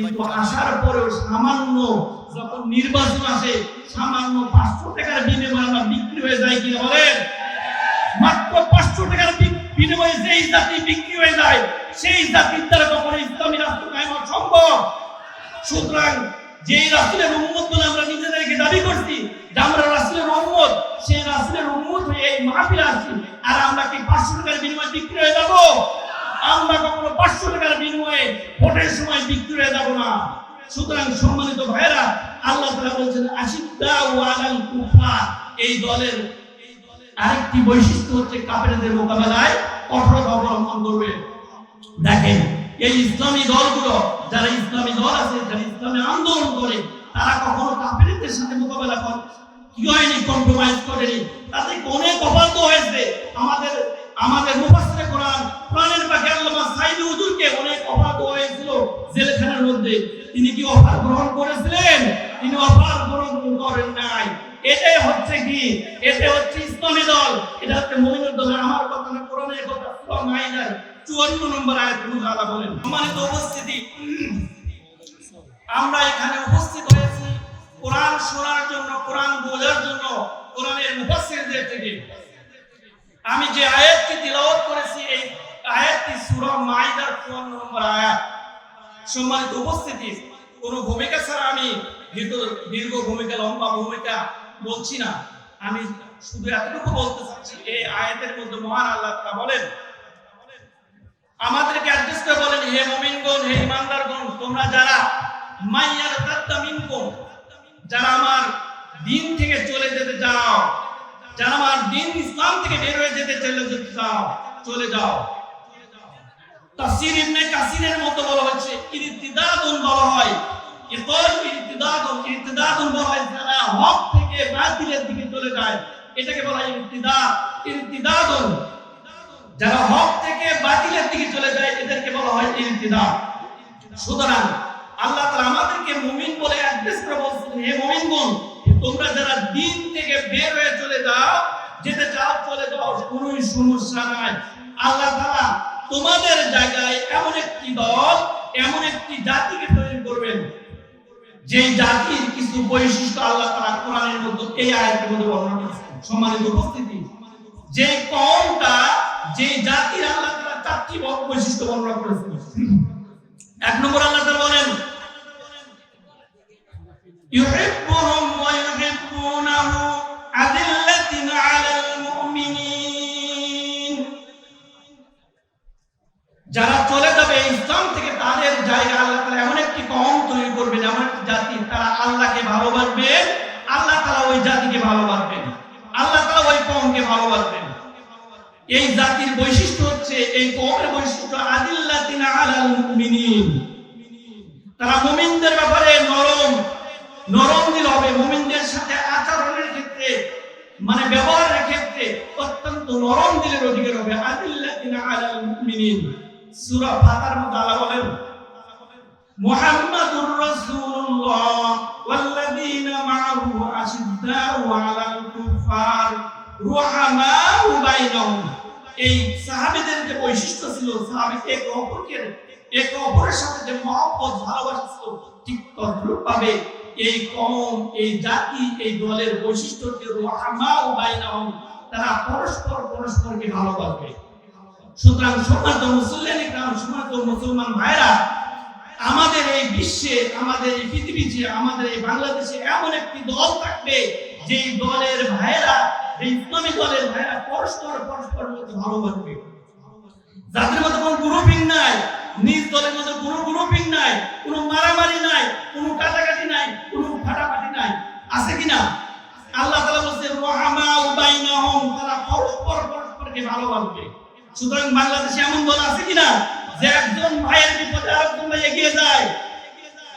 কিন্তু আসার পরেও সামান্য যখন নির্বাচন আসে, সামান্য পাঁচশো টাকার বিনিময়ে আমরা বিক্রি হয়ে যায় কিনা বলেন? মাত্র পাঁচশো টাকার বিনিময়ে যেই জাতি বিক্রি হয়ে যায়, সেই জাতির দ্বারা কখনো ইসলামী রাষ্ট্র কায়েম সম্ভব? সুতরাং যেই রাসুলের উম্মত বলে আমরা নিজেদেরকে দাবি করছি, যে আমরা রাসুলের উম্মত, সেই রাসুলের উম্মত হয়ে এই মাহফিলে আসছি, আর আমরা কি পাঁচশো টাকার বিনিময়ে বিক্রি হয়ে যাব আমরা কখনো পাঁচশো টাকার বিনিময়ে ভোটের সময় বিক্রি হয়ে যাব না। সুতরাং সম্মানিত ভাইরা আল্লাহ তাআলা বলছেন আশিদ্দা এই দলের আরেকটি বৈশিষ্ট্য হচ্ছে কাফেরদের মোকাবেলায় কঠোরতা অবলম্বন করবে। দেখেন, এই ইসলামী দলগুলো, যারা ইসলামী দল আছে, যারা ইসলামী আন্দোলন করে, তারা কখনো কাফেরদের সাথে মোকাবেলা করে, কি হয়নি? কম্প্রোমাইজ করেনি। তাতে অনেক অবাধ্য হয়েছে। আমাদের আমাদের তিনি কি অফার গ্রহণ করেছিলেন? তিনি অফার গ্রহণ করেন নাই। এটাই হচ্ছে কি? এটা হচ্ছে ইসলামী দল। এটা হচ্ছে মুমিনের দল। আমার কথা না, কোরআনের কথা সূরা মাইদার 54 নম্বর আয়াত মুজালা বলেন, সম্মানিত উপস্থিতি, আমরা এখানে উপস্থিত হয়েছি কোরআন শোনার জন্য, কোরআন বোঝার জন্য, কোরআনের মুফাসসিরদের থেকে। আমি যে আয়াতটি তিলাওয়াত করেছি, এই আয়াতটি সূরা মাইদার 54 নম্বর আয়াত। সম্মানিত উপস্থিতি কোন ভূমিকা ছাড়া আমি দীর্ঘ দীর্ঘ ভূমিকা, লম্বা ভূমিকা বলছি না। আমি শুধু এতটুকু বলতে চাচ্ছি, এই আয়াতের মধ্যে মহান আল্লাহ তাআলা বলেন, আমাদেরকে বলেন, হে হে ইমানদারগণ তোমরা যারা মাইয়ার তাত্তা যারা আমার দিন থেকে চলে যেতে চাও, যারা আমার দিন ইসলাম থেকে বের হয়ে যেতে চলে যেতে চাও, চলে যাও। তাফসীর ইবনে কাসিরের মতো বলা হচ্ছে ইরতিদাদুন বলা হয়। ইকল ইরতিদাদুন ইরতিদাদুন বলা হয়, যারা হক থেকে বাতিলের দিকে চলে যায়। এটাকে বলা হয় ইরতিদাদ ইরতিদাদুন। যারা হক থেকে বাতিলের দিকে চলে যায়, এদেরকে বলা হয় ইরতিদাদ সুতরাং আল্লাহ তাআলা আমাদেরকে মুমিন বলে অ্যাড্রেস করে বলছেন, হে মুমিনগণ তোমরা যারা দিন থেকে বের হয়ে চলে যাও, যেতে চাও, চলে যাও কোনো সমস্যা নাই। আল্লাহ তাআলা তোমাদের জায়গায় এমন একটি দল, এমন একটি জাতিকে তৈরি করবেন। যে জাতির কিছু বৈশিষ্ট্য আল্লাহ তারা কোরআনের মধ্যে এই আয়াতের মধ্যে বর্ণনা করেছেন। সম্মানিত উপস্থিতি যে কমটা যে জাতির আল্লাহ তারা চারটি বৈশিষ্ট্য বর্ণনা করেছেন। এক নম্বর আল্লাহ তারা বলেন, ইউহিব্বুহুম যারা চলে যাবে ইসলাম থেকে তাদের জায়গা আল্লাহ তাআলা এমন একটি কম তৈরি করবেন এমন একটি জাতি তারা আল্লাহকে ভালোবাসবে, আল্লাহ তালা ওই জাতিকে ভালোবাসবেন আল্লাহ তালা ওই কমকে ভালোবাসবেন এই জাতির বৈশিষ্ট্য হচ্ছে, এই কমের বৈশিষ্ট্য আদিল্লাতিনা আলাল মুমিনিন। তারা মুমিনদের ব্যাপারে নরম নরম দিল হবে। মুমিনদের সাথে আচরণের ক্ষেত্রে মানে ব্যবহারের ক্ষেত্রে অত্যন্ত নরম দিলের অধিকার হবে। আদিল্লাতিনা আলাল মুমিনিন। ফাতার মধ্যে আল্লাহ বলেন, মুহাম্মাদুর রাসূলুল্লাহ ওয়াল্লাযীনা মা'আহু আশিদ্দাউ আলাল কুফার রুহামাউ এই সাহাবীদের যে বৈশিষ্ট্য ছিল, সাহাবী এক অপরকে, এক অপরের সাথে যে মহব্বত, ভালোবাসা ছিল, ঠিক এই কম এই জাতি, এই দলের বৈশিষ্ট্য রুহামাউ বাইনাহুম। তারা পরস্পর পরস্পরকে ভালোবাসবে। সুতরাং সম্মানিত মুসলিম ইকরাম সম্মানিত মুসলমান ভাইরা আমাদের এই বিশ্বে, আমাদের এই পৃথিবীতে আমাদের এই বাংলাদেশে এমন একটি দল থাকবে, যেই দলের ভাইরা এই ইসলামী দলের ভাইরা পরস্পর পরস্পর মধ্যে ভালোবাসবে। যাদের মধ্যে কোনো গ্রুপিং নাই, নিজ দলের মধ্যে কোনো গ্রুপিং নাই, কোনো মারামারি নাই, কোনো কাটাকাটি নাই, কোনো ফাটাফাটি নাই, আছে কিনা? আল্লাহ তাআলা বলছে রহমা বাইনাহুম তারা পরস্পর পরস্পরকে ভালোবাসবে। সুতরাং বাংলাদেশে এমন দল আছে কিনা যে একজন ভাইয়ের বিপদে আরেকজন ভাই এগিয়ে যায়?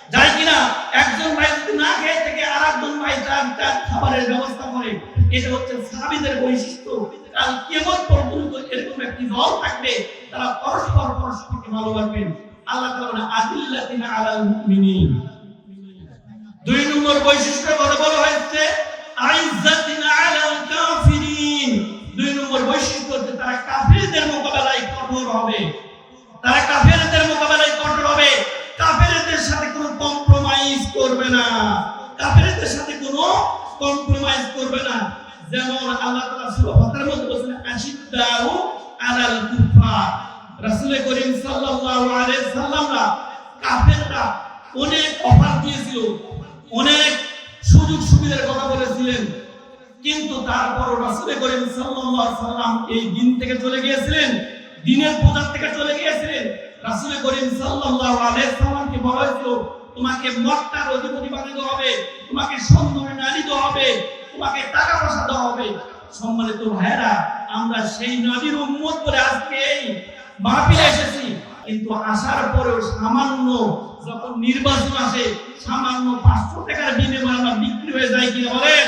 যায় কিনা? একজন ভাই যদি না খেয়ে থেকে, আরেকজন ভাই তার তার খাবারের ব্যবস্থা করে। এটা হচ্ছে সাহাবীদের বৈশিষ্ট্য। কাল কিয়ামত পর্যন্ত এরকম একটি দল থাকবে, তারা পরস্পর পরস্পরকে ভালোবাসবেন। আল্লাহ তাআলা আদিল্লাতিনা আলাল মুমিনিন। দুই নম্বর বৈশিষ্ট্য কথা বলা হয়েছে, আইজ্জাতিনা কাফিরদের মোকাবেলায় কঠোর হবে। তারা কাফেরদের মোকাবেলায় কঠোর হবে। কাফেরদের সাথে কোনো কম্প্রোমাইজ করবে না। কাফেরদের সাথে কোনো কম্প্রোমাইজ করবে না। যেমন আল্লাহ তাআলা সূরা ফাতিহার মধ্যে বলেছেন, আশিদ্দাউ আলাল কুফার রাসূল করিম সাল্লাল্লাহু আলাইহি সাল্লামরা কাফেররা অনেক অফার দিয়েছিল, অনেক সুযোগ সুবিধার কথা বলেছিলেন। কিন্তু তারপর রাসূল করিম সাল্লাম এই দিন থেকে চলে গিয়েছিলেন, দিনের পূজার থেকে চলে গিয়েছিলেন। রাসূল করিম সাল্লাল্লাহু আলাইহি সাল্লামকে বলা হয়েছিল, তোমাকে মক্কার অধিপতি বানাতে হবে, তোমাকে সুন্দরী নারী দিতে হবে, তোমাকে টাকা পয়সা দেওয়া হবে। সম্মানিত ভাইরা আমরা সেই নবীর উম্মত করে আজকে এই মাহফিলে এসেছি। কিন্তু আসার পরেও সামান্য যখন নির্বাচন আসে, সামান্য পাঁচশো টাকার বিনিময়ে আমরা বিক্রি হয়ে যায় কি বলেন?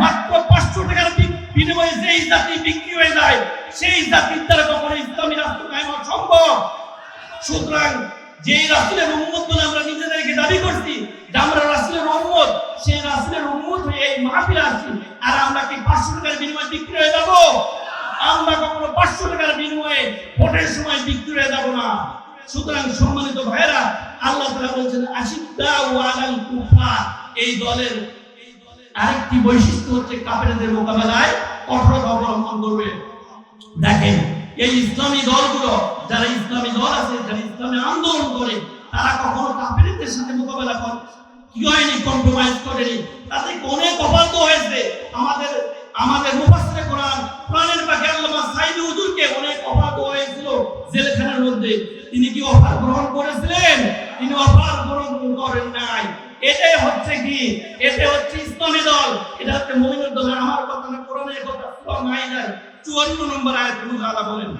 মাত্র পাঁচশো টাকার বিনিময়ে যেই জাতি বিক্রি হয়ে যায়, সেই জাতির দ্বারা কখনো ইসলামী রাষ্ট্র কায়েম সম্ভব। সুতরাং যেই রাসুলের উম্মত বলে আমরা নিজেদেরকে দাবি করছি যে আমরা রাসুলের উম্মত, সেই রাসুলের উম্মত হয়ে এই মাহফিলে আসছি। আর আমরা কি পাঁচশো টাকার বিনিময়ে বিক্রি হয়ে যাব? আমরা কখনো পাঁচশো টাকার বিনিময়ে ভোটের সময় বিক্রি হয়ে যাব না। সুতরাং সম্মানিত ভাইরা আল্লাহ তাআলা বলছেন আশিদ্দা ওয়ালাল কুফার এই দলের আরেকটি বৈশিষ্ট্য হচ্ছে কাফেরদের মোকাবেলায় কঠোরতা অবলম্বন করবে। দেখেন, এই ইসলামী দলগুলো, যারা ইসলামী দল আছে, যারা ইসলামী আন্দোলন করে, তারা কখনো কাফেরদের সাথে মোকাবেলা করে, কি হয়নি? কম্প্রোমাইজ করেনি। তাতে হয়েছে। আমাদের আমাদের কোরআন পাখি আল্লামা হুজুরকে অনেক অবাধ্য হয়েছিল জেলখানার মধ্যে। তিনি কি অফার গ্রহণ করেছিলেন? তিনি অফার গ্রহণ করেন নাই। এটাই হচ্ছে কি? এটা হচ্ছে ইসলামী দল এটা হচ্ছে দল আমার কথা না কোরআনের কথা সূরা মাইদার 54 নম্বর আয়াতে বলেন?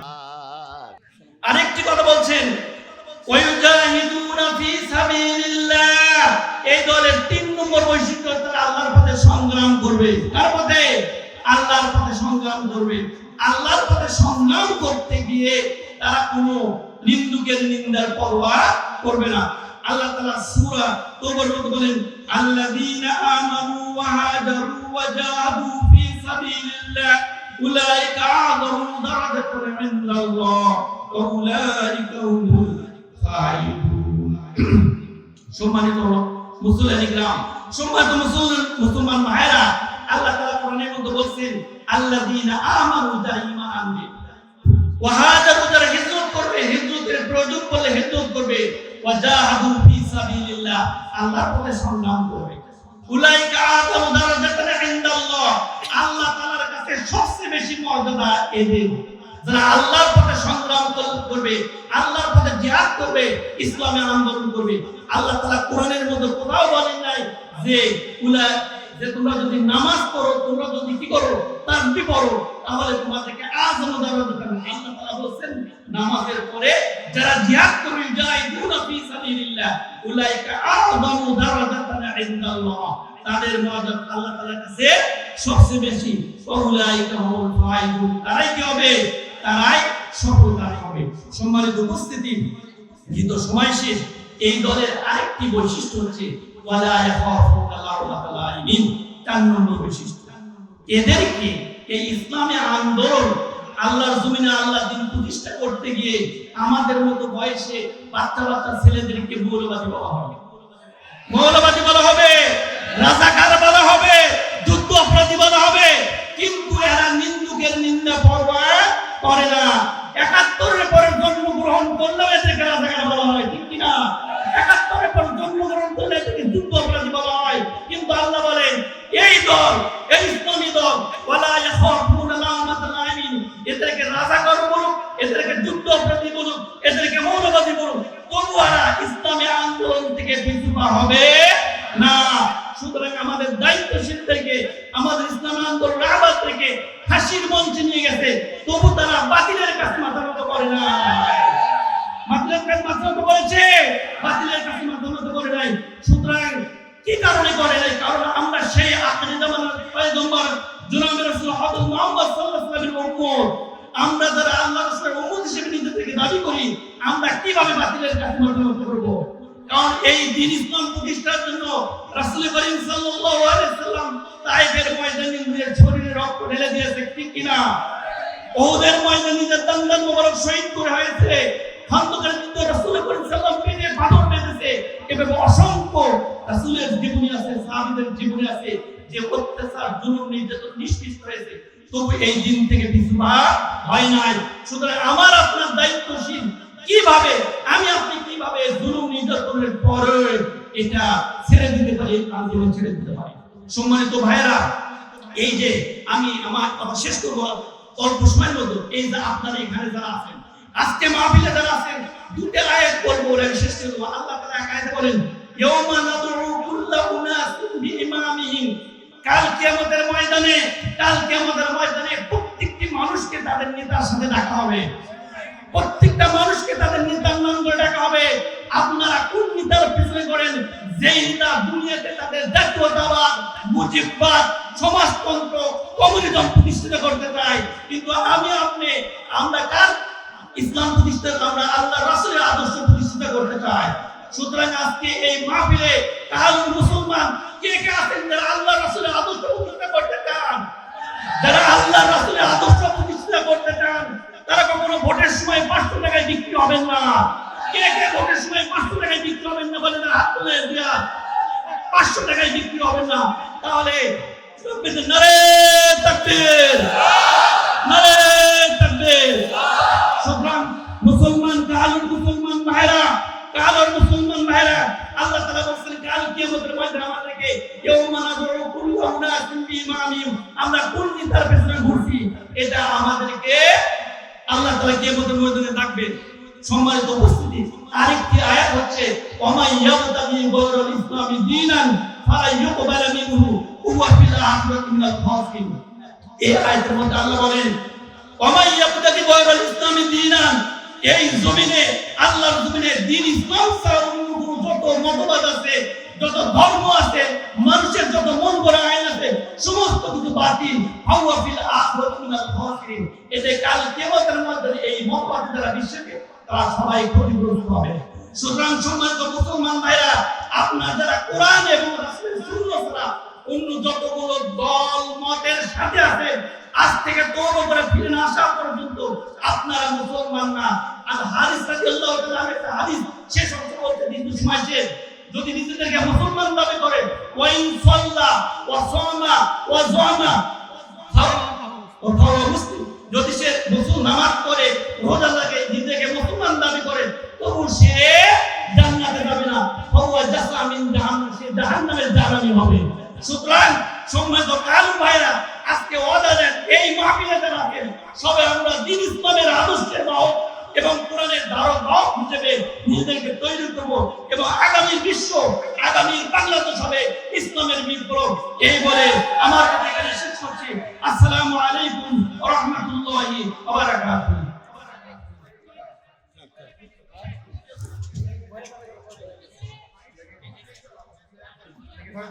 আরেকটি কথা বলছেন ফি সাবিলিল্লাহ, এই দলের তিন নম্বর বৈশিষ্ট্য আল্লাহর পথে সংগ্রাম করবে। কার পথে? আল্লাহর পথে সংগ্রাম করবে। আল্লাহর পথে সংগ্রাম করতে গিয়ে তারা কোনো নিন্দুকের নিন্দার পরোয়া করবে না। আল্লাহ তাআলা সূরা তওবার মধ্যে বলেন, আল্লাযীনা আমানু হাজারু ওয়া জাহাদু ফি সাবিলিল্লাহ উলাইকা আযমু দারাজাতান ইনদাল্লাহ ওয়া উলাইকা হুমুল ফাইজুন সম্মানিত মুসলিম গ্রাম সম্মানিত মুসলমান মুসলমান ভাইরা আল্লাহ তাআলা কোরআনের মধ্যে বলছেন, আল্লাযীনা আমানু ঈমান আনবে ওয়াহাজারু যারা হিজরত করবে, হিজরতের প্রয়োজন করলে হিজরত করবে। ওয়াজাহাদু ফি সাবিলিল্লাহ, আল্লাহর পথে সংগ্রাম করবে। উলাইকা আযামু দারাজাতান ইনদাল্লাহ। কাছে সবচেয়ে বেশি মর্যাদা এদের। যারা আল্লাহর পথে সংগ্রাম কর- করবে, আল্লাহর পথে জিহাদ করবে, ইসলামে আন্দোলন করবে। আল্লাহ তাআলা কোরআনের মধ্যে কোথাও বলেন যে উলা, যে তোমরা যদি নামাজ পড়ো, তোমরা যদি কি করো? তাসবিহ পড়ো। তাহলে তোমাদেরকে আযম দারাজাতান আল্লাহ তাআলা বলেন নামাজের পরে যারা জিহাদ করবে জাহিদুনা ফি সাবিলিল্লাহ, উলাইকা আযমু দারাজাতান ইনদাল্লাহ। তাদের মর্যাদা আল্লাহ তাআলার কাছে সবচেয়ে বেশি। উলাইকা হুমুল ফাইজুন। তারাই কি হবে? তারাই সফলতা হবে। সম্মানিত উপস্থিতি, কিন্তু সময় শেষ। এই দলের আরেকটি বৈশিষ্ট্য হচ্ছে, ওয়ালা ইয়াখাফুনা লাউমাতা লাইমিন চার নম্বর বৈশিষ্ট্য। এদেরকে এই ইসলামী আন্দোলন আল্লাহর জমিনে আল্লাহ দিন প্রতিষ্ঠা করতে গিয়ে আমাদের মতো বয়সে বাচ্চা বাচ্চা ছেলেদেরকে মৌলবাদী বলা হবে। মৌলবাদী বলা হবে, রাজাকার বলা হবে, যুদ্ধ অপরাধী বলা হবে। কিন্তু এরা নিন্দুকের নিন্দা পরোয়া করে না। একাত্তরের পরে জন্মগ্রহণ করলেও এদেরকে রাজাকার বলা হয়, ঠিক কিনা? একাত্তরের পর জন্মগ্রহণ করলে এদেরকে যুদ্ধ অপরাধী বলা হয়। কিন্তু আল্লাহ বলেন, এই দল, এই ওয়ালা ইয়াখাফুনা লাউমাতা লাইমিন এদেরকে রাজাকার আমরা যারা আল্লাহ রাসূলের উম্মত হিসেবে নিজেদেরকে দাবি করি, আমরা কীভাবে বাতিলের কাছে নত করব? কারণ এই দিন ইসলাম প্রতিষ্ঠার জন্য রাসূল করিম সাল্লাল্লাহু আলাইহি সাল্লাম তাইফের ময়দানে নিজের শরীরে রক্ত ঢেলে দিয়েছে, ঠিক কিনা? ওহুদের ময়দানে নিজের দন্দন মোবারক শহীদ করে হয়েছে। খন্দকের যুদ্ধে রাসূল করিম সাল্লাম পাথর বেঁধেছে। এভাবে অসংখ্য রাসূলের জীবনী আছে, সাহাবীদের জীবনী আছে, যে অত্যাচার, জুলুম নির্যাতন নিষ্কৃষ্ট হয়েছে তবু এই দিন থেকে পিছু হয় নাই। সুতরাং আমার আপনার দায়িত্বশীল। কীভাবে? আমি আপনি কীভাবে জুলুম নির্যাতনের পরে এটা ছেড়ে দিতে পারি আন্দোলন ছেড়ে দিতে পারি? সম্মানিত ভাইয়েরা, এই যে আমি আমার কথা শেষ করব, অল্প সময়ের মধ্যে এই যে আপনারা এখানে যারা আছেন, আজকে মাহফিলে যারা আছেন, দুটো আয়াত বলব শেষ করব আল্লাহ তাআলা আয়াতে বলেন কাল কিয়ামতের ময়দানে, কাল কিয়ামতের ময়দানে প্রত্যেকটি মানুষকে তাদের নেতার সাথে ডাকা হবে। প্রত্যেকটা মানুষকে তাদের নেতার নাম করে ডাকা হবে। আপনারা কোন নেতার পিছনে করেন যে নেতা দুনিয়াতে তাদের জাতীয়তাবাদ, মুজিববাদ, সমাজতন্ত্র, কমিউনিজম প্রতিষ্ঠিত করতে চায়। কিন্তু আমি আপনি, আমরা কার? ইসলাম প্রতিষ্ঠা আমরা আল্লাহ রাসূলের আদর্শ প্রতিষ্ঠিত করতে চাই। সুতরাং আজকে এই মাহফিলে কাল মুসলমান কে কে আছেন যারা আল্লাহ রাসূলের আদর্শ প্রতিষ্ঠা করতে চান, যারা আল্লাহ রাসূলের আদর্শ প্রতিষ্ঠা করতে চান, তারা কখনো ভোটের সময় পাঁচশো টাকায় বিক্রি হবেন না। কে কে ভোটের সময় পাঁচশো টাকায় বিক্রি হবেন না বলে হাত তুলে দিয়া, পাঁচশো টাকায় বিক্রি হবেন না। তাহলে নারে তাকবীর। নারে তাকবীর। সুতরাং মুসলমান কালুর মুসলমান ভাইরা কালুর মুসলমান ভাইরা আল্লাহ তাআলা বলেন কাল কিয়ামতের ময়দানে আমরা কোন নেতার পেছনে ঘুরছি এটা আমাদেরকে আল্লাহ তাআলা কিয়ামতের ময়দানে ডাকবে সম্মানিত উপস্থিতি আরেকটি আয়াত হচ্ছে ওমা ইয়াবতাগি গায়রাল ইসলামি দীনান ফালা ইউকবালা মিনহু হুয়া ফিল আখিরাতি মিনাল খাসিরিন এই আয়াতের মধ্যে আল্লাহ বলেন ওমা ইয়াবতাগি গায়রাল ইসলামি দীনান এই জমিনে, আল্লাহর জমিনে দিন ইসলাম ছাড়া অন্য কোনো যত মতবাদ আছে যত ধর্ম আছে, মানুষের যত মন গড়া আইন আছে, সমস্ত কিছু বাতিল। হাওয়া ফিল আখিরাতি মিনাল খাসিরিন। এতে কাল কিয়ামতের মধ্যে এই মতবাদ যারা বিশ্বকে তারা সবাই ক্ষতিগ্রস্ত হবে। সুতরাং সম্মানিত মুসলমান ভাইরা, আপনার যারা কোরআন এবং রাসূলের সুন্নাহ ছাড়া অন্য যতগুলো দল, মতের সাথে আছেন আজ থেকে তওবা করে ফিরে না আসা পর্যন্ত আপনারা মুসলমান না। আর হাদিস রাদিয়াল্লাহু তাআলা একটা হাদিস শেষ অংশ বলতে দিন শেষ যদি নিজেদেরকে মুসলমান দাবি করে ওয়াইন সাল্লা, ওয়া সামা ওয়া মুসলিম, যদি সে মুসলমান নামাজ পড়ে, রোজা লাগে নিজেকে মুসলমান দাবি করে তবু সে জান্নাতে যাবে না। ফাওয়া জাসামিন জাহান্নাম, সে জাহান্নামের জাহান্নামী হবে। সুতরাং সম্মানিত কালু ভাইরা, আজকে ওয়াদা দেন, এই মাহফিলে যারা আছেন